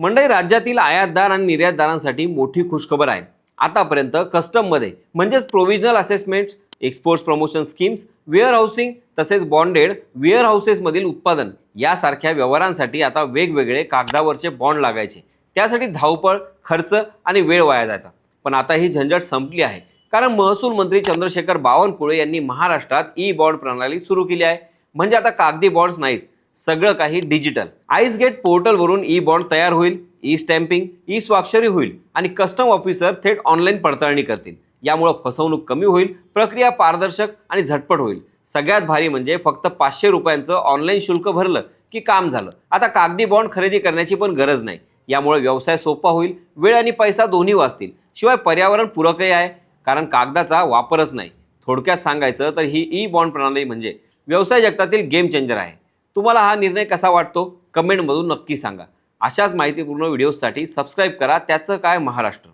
मंडई राज्यातील आयातदार आणि निर्यातदारांसाठी मोठी खुशखबर आहे. आतापर्यंत कस्टममध्ये म्हणजेच provisional assessments exports promotion schemes warehousing तसेच बॉन्डेड वेअर हाऊसेसमधील उत्पादन यासारख्या व्यवहारांसाठी आता वेगवेगळे कागदावरचे बॉन्ड लागायचे. त्यासाठी धावपळ खर्च आणि वेळ वाया जायचा. पण आता ही झंझट संपली आहे. कारण महसूल मंत्री चंद्रशेखर बावनकुळे यांनी महाराष्ट्रात ई बॉन्ड प्रणाली सुरू केली आहे. म्हणजे आता कागदी बॉन्ड्स नाहीत. सगळं काही डिजिटल. आईस गेट पोर्टलवरून ई बॉन्ड तयार होईल ई स्टॅम्पिंग ई स्वाक्षरी होईल आणि कस्टम ऑफिसर थेट ऑनलाईन पडताळणी करतील. यामुळं फसवणूक कमी होईल प्रक्रिया पारदर्शक आणि झटपट होईल. सगळ्यात भारी म्हणजे फक्त पाचशे रुपयांचं ऑनलाईन शुल्क भरलं की काम झालं. आता कागदी बॉन्ड खरेदी करण्याची पण गरज नाही. यामुळे व्यवसाय सोपा होईल वेळ आणि पैसा दोन्ही वाचतील. शिवाय पर्यावरण पूरकही आहे कारण कागदाचा वापरच नाही. थोडक्यात सांगायचं तर ही ई बॉन्ड प्रणाली म्हणजे व्यवसाय जगतातील गेम चेंजर आहे. तुम्हाला हा निर्णय कसा वाटतो? कमेंटमधून नक्की सांगा. अशाच माहितीपूर्ण व्हिडिओजसाठी सबस्क्राईब करा. त्याचं काय महाराष्ट्र?